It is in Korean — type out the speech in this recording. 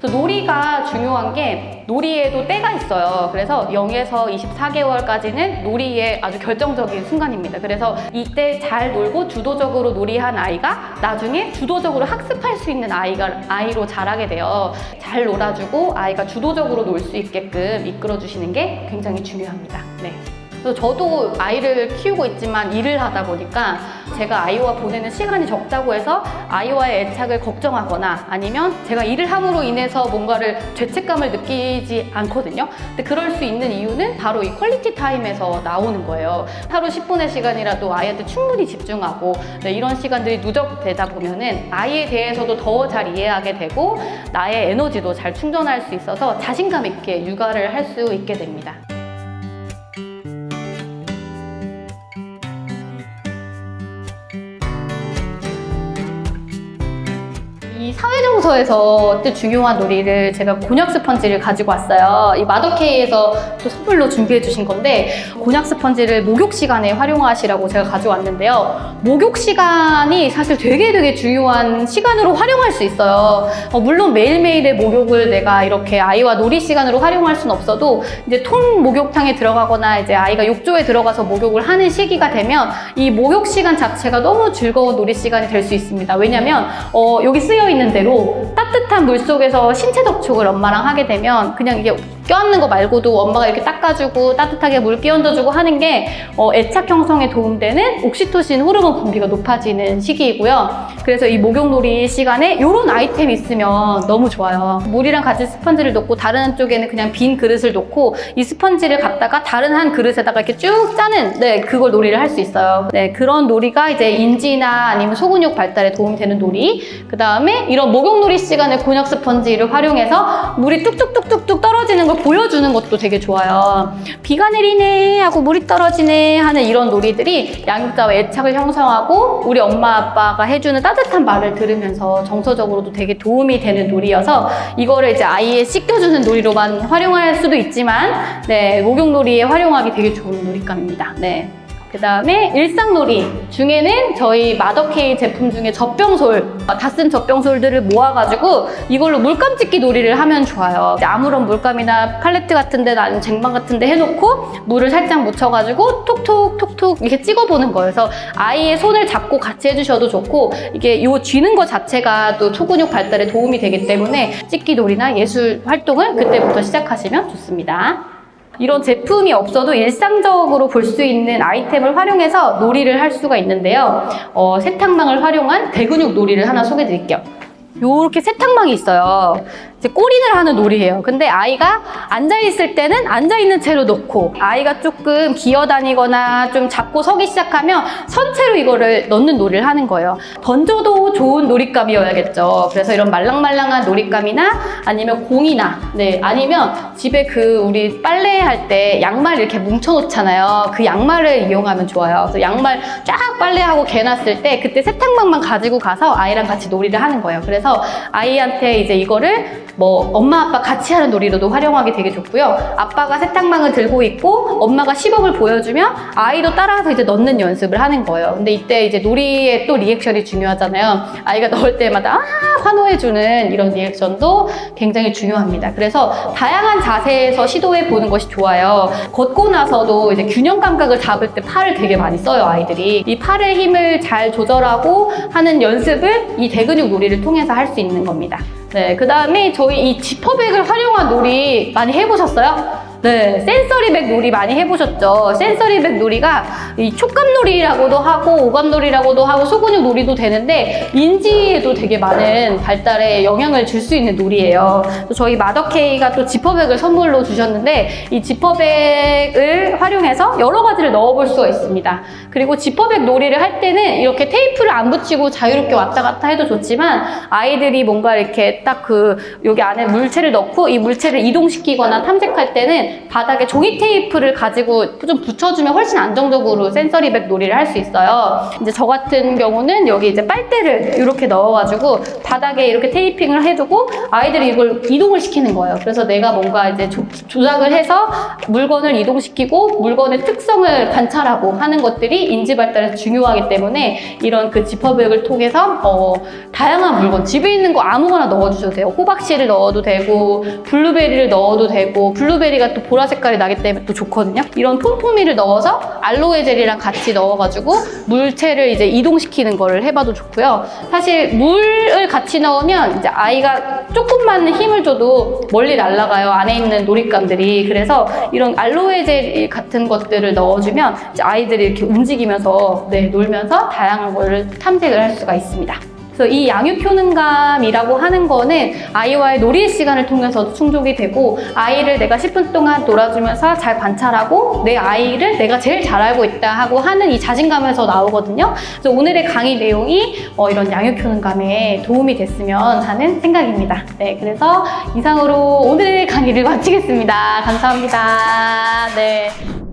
그래서 놀이가 중요한 게 놀이에도 때가 있어요. 그래서 0에서 24개월까지는 놀이의 아주 결정적인 순간입니다. 그래서 이때 잘 놀고 주도적으로 놀이한 아이가 나중에 주도적으로 학습할 수 있는 아이가 아이로 자라게 돼요. 잘 놀아주고 아이가 주도적으로 놀 수 있게끔 이끌어 주시는 게 굉장히 중요합니다. 네. 그래서 저도 아이를 키우고 있지만 일을 하다 보니까 제가 아이와 보내는 시간이 적다고 해서 아이와의 애착을 걱정하거나 아니면 제가 일을 함으로 인해서 뭔가를 죄책감을 느끼지 않거든요. 근데 그럴 수 있는 이유는 바로 이 퀄리티 타임에서 나오는 거예요. 하루 10분의 시간이라도 아이한테 충분히 집중하고 네, 이런 시간들이 누적되다 보면은 아이에 대해서도 더 잘 이해하게 되고 나의 에너지도 잘 충전할 수 있어서 자신감 있게 육아를 할 수 있게 됩니다. 사회 정서에서 또 중요한 놀이를 제가 곤약 스펀지를 가지고 왔어요. 이 마더케이에서 또 선물로 준비해 주신 건데 곤약 스펀지를 목욕 시간에 활용하시라고 제가 가져왔는데요. 목욕 시간이 사실 되게 되게 중요한 시간으로 활용할 수 있어요. 어, 물론 매일매일의 목욕을 내가 이렇게 아이와 놀이 시간으로 활용할 수는 없어도 이제 통 목욕탕에 들어가거나 이제 아이가 욕조에 들어가서 목욕을 하는 시기가 되면 이 목욕 시간 자체가 너무 즐거운 놀이 시간이 될 수 있습니다. 왜냐면 어, 여기 쓰여 있는 대로 따뜻한 물 속에서 신체 접촉을 엄마랑 하게 되면 그냥 이게 껴안는 거 말고도 엄마가 이렇게 닦아주고 따뜻하게 물 끼얹어주고 하는 게 어, 애착 형성에 도움되는 옥시토신 호르몬 분비가 높아지는 시기이고요. 그래서 이 목욕놀이 시간에 이런 아이템이 있으면 너무 좋아요. 물이랑 같이 스펀지를 놓고 다른 한쪽에는 그냥 빈 그릇을 놓고 이 스펀지를 갖다가 다른 한 그릇에다가 이렇게 쭉 짜는 네 그걸 놀이를 할 수 있어요. 네 그런 놀이가 이제 인지나 아니면 소근육 발달에 도움이 되는 놀이. 그 다음에 이런 목욕놀이 시간에 곤약 스펀지를 활용해서 물이 뚝뚝뚝뚝뚝 떨어지는 걸 보여주는 것도 되게 좋아요. 비가 내리네 하고 물이 떨어지네 하는 이런 놀이들이 양육자와 애착을 형성하고 우리 엄마 아빠가 해주는 따뜻한 말을 들으면서 정서적으로도 되게 도움이 되는 놀이여서 이거를 이제 아이의 씻겨주는 놀이로만 활용할 수도 있지만 네 목욕놀이에 활용하기 되게 좋은 놀이감입니다. 네. 그 다음에 일상놀이 중에는 저희 마더케이 제품 중에 젖병솔 다 쓴 젖병솔들을 모아가지고 이걸로 물감 찍기 놀이를 하면 좋아요 아무런 물감이나 팔레트 같은데 아니면 쟁반 같은 데 해놓고 물을 살짝 묻혀가지고 톡톡 톡톡 이렇게 찍어보는 거예요 그래서 아이의 손을 잡고 같이 해주셔도 좋고 이게 요 쥐는 거 자체가 또 소근육 발달에 도움이 되기 때문에 찍기 놀이나 예술 활동을 그때부터 시작하시면 좋습니다. 이런 제품이 없어도 일상적으로 볼 수 있는 아이템을 활용해서 놀이를 할 수가 있는데요. 어, 세탁망을 활용한 대근육 놀이를 하나 소개해 드릴게요. 요렇게 세탁망이 있어요. 이제 꼬린을 하는 놀이예요. 근데 아이가 앉아있을 때는 앉아있는 채로 놓고 아이가 조금 기어다니거나 좀 잡고 서기 시작하면 선체로 이거를 넣는 놀이를 하는 거예요. 던져도 좋은 놀잇감이어야겠죠. 그래서 이런 말랑말랑한 놀잇감이나 아니면 공이나 네 아니면 집에 그 우리 빨래할 때 양말 이렇게 뭉쳐놓잖아요. 그 양말을 이용하면 좋아요. 그래서 양말 쫙 빨래하고 개놨을 때 그때 세탁망만 가지고 가서 아이랑 같이 놀이를 하는 거예요. 그래서 아이한테 이제 이거를 뭐 엄마 아빠 같이 하는 놀이로도 활용하기 되게 좋고요. 아빠가 세탁망을 들고 있고 엄마가 시범을 보여주면 아이도 따라서 이제 넣는 연습을 하는 거예요. 근데 이때 이제 놀이의 또 리액션이 중요하잖아요. 아이가 넣을 때마다 아 환호해주는 이런 리액션도 굉장히 중요합니다. 그래서 다양한 자세에서 시도해 보는 것이 좋아요. 걷고 나서도 이제 균형 감각을 잡을 때 팔을 되게 많이 써요 아이들이. 이 팔의 힘을 잘 조절하고 하는 연습을 이 대근육 놀이를 통해서 할 수 있는 겁니다. 네, 그 다음에 저희 이 지퍼백을 활용한 놀이 많이 해보셨어요? 네, 센서리백 놀이 많이 해보셨죠? 센서리백 놀이가 이 촉감 놀이라고도 하고 오감 놀이라고도 하고 소근육 놀이도 되는데 인지에도 되게 많은 발달에 영향을 줄 수 있는 놀이예요. 또 저희 마더케이가 또 지퍼백을 선물로 주셨는데 이 지퍼백을 활용해서 여러 가지를 넣어볼 수가 있습니다. 그리고 지퍼백 놀이를 할 때는 이렇게 테이프를 안 붙이고 자유롭게 왔다 갔다 해도 좋지만 아이들이 뭔가 이렇게 딱 그 여기 안에 물체를 넣고 이 물체를 이동시키거나 탐색할 때는 바닥에 종이 테이프를 가지고 좀 붙여주면 훨씬 안정적으로 센서리백 놀이를 할 수 있어요. 이제 저 같은 경우는 여기 이제 빨대를 이렇게 넣어가지고 바닥에 이렇게 테이핑을 해두고 아이들이 이걸 이동을 시키는 거예요. 그래서 내가 뭔가 이제 조, 조작을 해서 물건을 이동시키고 물건의 특성을 관찰하고 하는 것들이 인지 발달에서 중요하기 때문에 이런 그 지퍼백을 통해서 어, 다양한 물건 집에 있는 거 아무거나 넣어주셔도 돼요. 호박씨를 넣어도 되고 블루베리를 넣어도 되고 블루베리가 또 보라 색깔이 나기 때문에 또 좋거든요. 이런 폼포미를 넣어서 알로에 젤이랑 같이 넣어가지고 물체를 이제 이동시키는 거를 해봐도 좋고요. 사실 물을 같이 넣으면 이제 아이가 조금만 힘을 줘도 멀리 날아가요. 안에 있는 놀잇감들이. 그래서 이런 알로에 젤 같은 것들을 넣어주면 아이들이 이렇게 움직이면서 네, 놀면서 다양한 거를 탐색을 할 수가 있습니다. 그래서 이 양육 효능감이라고 하는 거는 아이와의 놀이 시간을 통해서도 충족이 되고 아이를 내가 10분 동안 놀아주면서 잘 관찰하고 내 아이를 내가 제일 잘 알고 있다 하고 하는 이 자신감에서 나오거든요. 그래서 오늘의 강의 내용이 어, 이런 양육 효능감에 도움이 됐으면 하는 생각입니다. 네, 그래서 이상으로 오늘의 강의를 마치겠습니다. 감사합니다. 네.